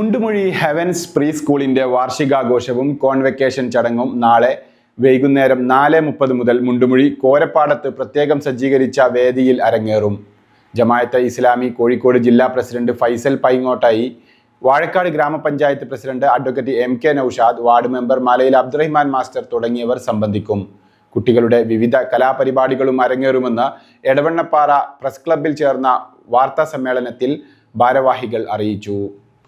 Mundumuzhi heavens pre സ്കൂളിന്റെ വാർഷികാഘോഷവും convocation ചടങ്ങും നാളെ വൈകുന്നേരം നാല് മുപ്പത് മുതൽ മുണ്ടുമൊഴി കോരപ്പാടത്ത് പ്രത്യേകം സജ്ജീകരിച്ച വേദിയിൽ അരങ്ങേറും. ജമായത്തെ ഇസ്ലാമി കോഴിക്കോട് ജില്ലാ പ്രസിഡന്റ് ഫൈസൽ പൈങ്ങോട്ടായി വാഴക്കാട് ഗ്രാമപഞ്ചായത്ത് president advocate M K Naushad ward member Malayil Abdurahiman master തുടങ്ങിയവർ സംബന്ധിക്കും. കുട്ടികളുടെ വിവിധ കലാപരിപാടികളും അരങ്ങേറുമെന്ന് എടവണ്ണപ്പാറ പ്രസ് ക്ലബിൽ ചേർന്ന വാർത്താ സമ്മേളനത്തിൽ ഭാരവാഹികൾ അറിയിച്ചു.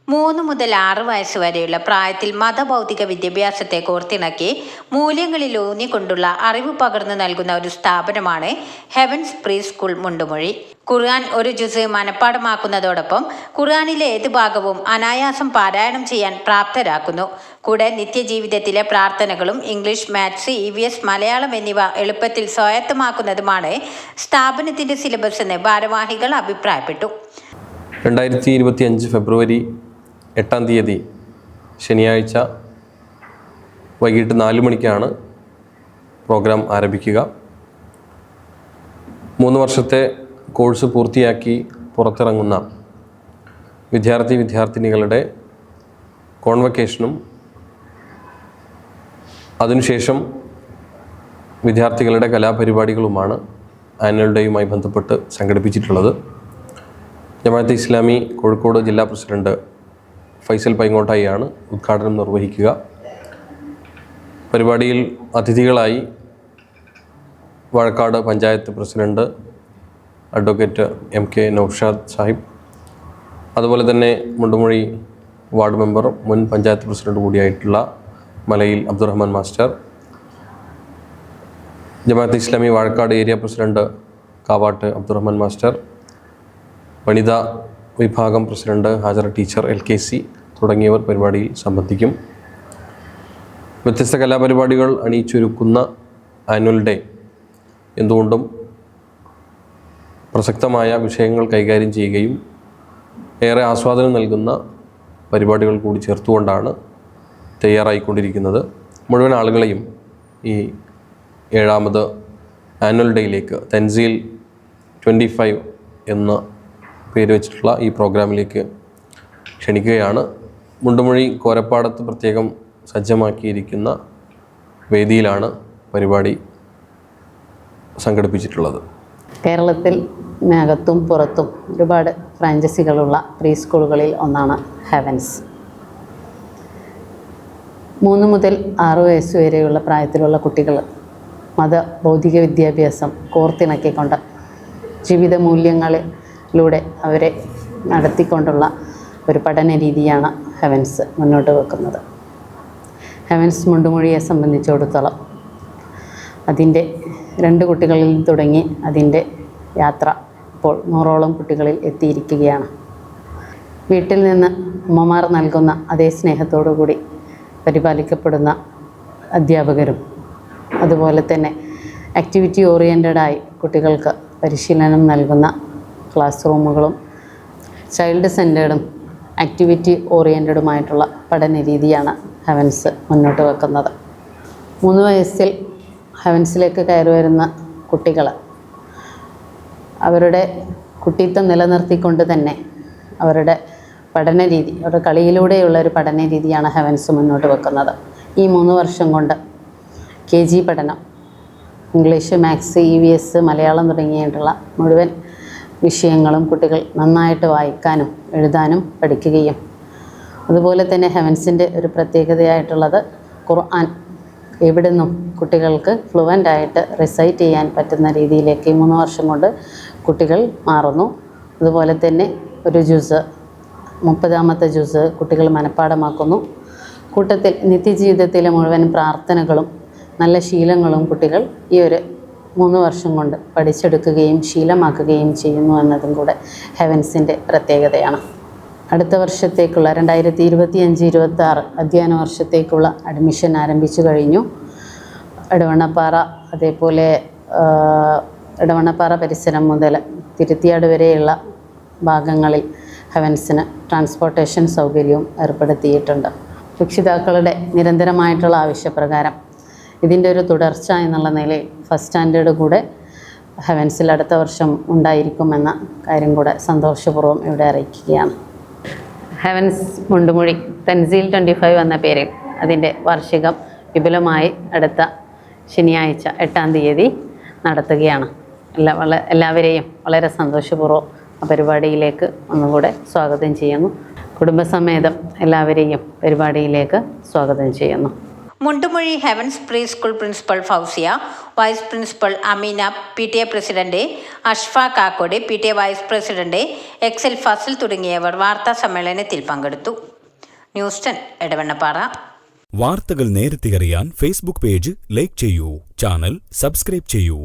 മൂന്ന് മുതൽ ആറ് വയസ്സ് വരെയുള്ള പ്രായത്തിൽ മതഭൗതിക വിദ്യാഭ്യാസത്തെ കോർത്തിണക്കി മൂല്യങ്ങളിൽ ഊന്നിക്കൊണ്ടുള്ള അറിവ് പകർന്നു നൽകുന്ന ഒരു സ്ഥാപനമാണ് ഹെവൻസ് പ്രീ സ്കൂൾ മുണ്ടുമൊഴി. ഖുർആൻ ഒരു ജുസ് മനഃപ്പാടമാക്കുന്നതോടൊപ്പം ഖുർആാനിലെ ഏത് ഭാഗവും അനായാസം പാരായണം ചെയ്യാൻ പ്രാപ്തരാക്കുന്നു. കൂടെ നിത്യജീവിതത്തിലെ പ്രാർത്ഥനകളും English maths E V S Malayalam എന്നിവ എളുപ്പത്തിൽ സ്വായത്തമാക്കുന്നതുമാണ് സ്ഥാപനത്തിന്റെ സിലബസ് എന്ന് ഭാരവാഹികൾ അഭിപ്രായപ്പെട്ടു. രണ്ടായിരത്തി ഇരുപത്തി അഞ്ച് ഫെബ്രുവരി എട്ടാം തീയതി ശനിയാഴ്ച വൈകിട്ട് നാല് മണിക്കാണ് പ്രോഗ്രാം ആരംഭിക്കുക. മൂന്ന് വർഷത്തെ കോഴ്സ് പൂർത്തിയാക്കി പുറത്തിറങ്ങുന്ന വിദ്യാർത്ഥി വിദ്യാർത്ഥിനികളുടെ കോൺവക്കേഷനും അതിനുശേഷം വിദ്യാർത്ഥികളുടെ കലാപരിപാടികളുമാണ് ആനുവൽ ഡേയുമായി ബന്ധപ്പെട്ട് സംഘടിപ്പിച്ചിട്ടുള്ളത്. ജമാഅത്ത് ഇസ്ലാമി കോഴിക്കോട് ജില്ലാ പ്രസിഡന്റ് ഫൈസൽ പൈങ്ങോട്ടായിയാണ് ഉദ്ഘാടനം നിർവഹിക്കുക. പരിപാടിയിൽ അതിഥികളായി Vazhakkad panchayat president advocate M K Naushad Sahib അതുപോലെ തന്നെ മുണ്ടുമൊഴി വാർഡ് മെമ്പർ മുൻ panchayat president കൂടിയായിട്ടുള്ള Malayil Abdurahman master Jamaat Islami Vazhakkad area president Kavat Abdurahman master വനിതാ വിഭാഗം പ്രസിഡന്റ് ഹാജർ ടീച്ചർ എൽ കെ സി തുടങ്ങിയവർ പരിപാടിയിൽ സംബന്ധിക്കും. വ്യത്യസ്ത കലാപരിപാടികൾ അണിയിച്ചൊരുക്കുന്ന ആനുവൽ ഡേ. എന്തുകൊണ്ടും പ്രസക്തമായ വിഷയങ്ങൾ കൈകാര്യം ചെയ്യുകയും ഏറെ ആസ്വാദനം നൽകുന്ന പരിപാടികൾ കൂടി ചേർത്തുകൊണ്ടാണ് തയ്യാറായിക്കൊണ്ടിരിക്കുന്നത്. മുഴുവൻ ആളുകളെയും ഈ ഏഴാമത് ആനുവൽ ഡേയിലേക്ക് തെൻസീൽ ട്വന്റി ഫൈവ് എന്ന പേര് വെച്ചിട്ടുള്ള ഈ പ്രോഗ്രാമിലേക്ക് ക്ഷണിക്കുകയാണ്. മുണ്ടുമൊഴി കോരപ്പാടത്ത് പ്രത്യേകം സജ്ജമാക്കിയിരിക്കുന്ന വേദിയിലാണ് പരിപാടി സംഘടിപ്പിച്ചിട്ടുള്ളത്. കേരളത്തിൽ അകത്തും പുറത്തും ഒരുപാട് ഫ്രാഞ്ചൈസികളുള്ള പ്രീ സ്കൂളുകളിൽ ഒന്നാണ് ഹെവൻസ്. മൂന്ന് മുതൽ ആറ് വയസ്സ് വരെയുള്ള പ്രായത്തിലുള്ള കുട്ടികൾ മത ഭൗതിക വിദ്യാഭ്യാസം കോർത്തിണക്കിക്കൊണ്ട് ജീവിത മൂല്യങ്ങളിലൂടെ അവരെ നടത്തിക്കൊണ്ടുള്ള ഒരു പഠന രീതിയാണ് ഹെവൻസ് മുന്നോട്ട് വെക്കുന്നത്. ഹെവൻസ് മുണ്ടുമൊഴിയെ സംബന്ധിച്ചിടത്തോളം അതിന്റെ രണ്ട് കുട്ടികളിൽ തുടങ്ങി അതിന്റെ യാത്ര ഇപ്പോൾ നൂറോളം കുട്ടികളിൽ എത്തിയിരിക്കുകയാണ്. വീട്ടിൽ നിന്ന് അമ്മമാർ നൽകുന്ന അതേ സ്നേഹത്തോടു കൂടി പരിപാലിക്കപ്പെടുന്ന അധ്യാപകരും അതുപോലെ തന്നെ ആക്ടിവിറ്റി ഓറിയന്റഡായി കുട്ടികൾക്ക് പരിശീലനം നൽകുന്ന ക്ലാസ് റൂമുകളും ചൈൽഡ് സെന്റേർഡും ആക്ടിവിറ്റി ഓറിയന്റഡുമായിട്ടുള്ള പഠന രീതിയാണ് ഹെവൻസ് മുന്നോട്ട് വെക്കുന്നത്. മൂന്ന് വയസ്സിൽ ഹെവൻസിലേക്ക് കയറി വരുന്ന കുട്ടികൾ അവരുടെ കുട്ടിത്വം നിലനിർത്തിക്കൊണ്ട് തന്നെ അവരുടെ പഠന രീതി അവരുടെ കളിയിലൂടെയുള്ള ഒരു പഠന രീതിയാണ് ഹെവൻസ് മുന്നോട്ട് വെക്കുന്നത്. ഈ മൂന്ന് വർഷം കൊണ്ട് കെ ജി പഠനം English maths E V S Malayalam തുടങ്ങിയിട്ടുള്ള മുഴുവൻ വിഷയങ്ങളും കുട്ടികൾ നന്നായിട്ട് വായിക്കാനും എഴുതാനും പഠിക്കുകയും. അതുപോലെ തന്നെ ഹെവൻസിന്റെ ഒരു പ്രത്യേകതയായിട്ടുള്ളത് ഖുർആൻ. എവിടെ നിന്നും കുട്ടികൾക്ക് ഫ്ലുവന്റ് ആയിട്ട് റിസൈറ്റ് ചെയ്യാൻ പറ്റുന്ന രീതിയിലേക്ക് മൂന്ന് വർഷം കൊണ്ട് കുട്ടികൾ മാറുന്നു. അതുപോലെ തന്നെ ഒരു ജ്യൂസ് മുപ്പതാമത്തെ ജ്യൂസ് കുട്ടികൾ മനഃപ്പാടമാക്കുന്നു. കൂട്ടത്തിൽ നിത്യജീവിതത്തിലെ മുഴുവൻ പ്രാർത്ഥനകളും നല്ല ശീലങ്ങളും കുട്ടികൾ ഈ ഒരു മൂന്ന് വർഷം കൊണ്ട് പഠിച്ചെടുക്കുകയും ശീലമാക്കുകയും ചെയ്യുന്നു എന്നതും കൂടെ ഹെവൻസിന്റെ പ്രത്യേകതയാണ്. അടുത്ത വർഷത്തേക്കുള്ള രണ്ടായിരത്തി ഇരുപത്തി അഞ്ച് ഇരുപത്തി ആറ് അധ്യയന വർഷത്തേക്കുള്ള അഡ്മിഷൻ ആരംഭിച്ചു കഴിഞ്ഞു. എടവണ്ണപ്പാറ അതേപോലെ ഇടവണ്ണപ്പാറ പരിസരം മുതൽ തിരുത്തിയാട് വരെയുള്ള ഭാഗങ്ങളിൽ ഹെവൻസിന് ട്രാൻസ്പോർട്ടേഷൻ സൗകര്യവും ഏർപ്പെടുത്തിയിട്ടുണ്ട്. രക്ഷിതാക്കളുടെ നിരന്തരമായിട്ടുള്ള ആവശ്യപ്രകാരം ഇതിന്റെ ഒരു തുടർച്ച എന്നുള്ള നിലയിൽ ഫസ്റ്റ് സ്റ്റാൻഡേർഡ് കൂടെ ഹെവൻസിൽ അടുത്ത വർഷം ഉണ്ടായിരിക്കുമെന്ന കാര്യം കൂടെ സന്തോഷപൂർവം ഇവിടെ അറിയിക്കുകയാണ്. Heavens Mundumuzhi Thanseel twenty five എന്ന പേരിൽ അതിന്റെ വാർഷികം വിപുലമായി അടുത്ത ശനിയാഴ്ച എട്ടാം തീയതി നടത്തുകയാണ്. എല്ലാ വള എല്ലാവരെയും വളരെ സന്തോഷപൂർവം ആ പരിപാടിയിലേക്ക് ഒന്നുകൂടെ സ്വാഗതം ചെയ്യുന്നു. കുടുംബസമേതം എല്ലാവരെയും പരിപാടിയിലേക്ക് സ്വാഗതം ചെയ്യുന്നു. Mundumozhi Heavens Pre School principal Fousiya vice principal Ameena P T A president Ashfa Kakkod P T A vice president Excel Fasal തുടങ്ങിയവർ വാർത്താ സമ്മേളനത്തിൽ പങ്കെടുത്തു. ന്യൂസ് ടെൻ എടവണ്ണപ്പാറ. വാർത്തകൾ നേരത്തെ അറിയാൻ ഫേസ്ബുക്ക് പേജ് ലൈക്ക് ചെയ്യൂ ചാനൽ സബ്സ്ക്രൈബ് ചെയ്യൂ.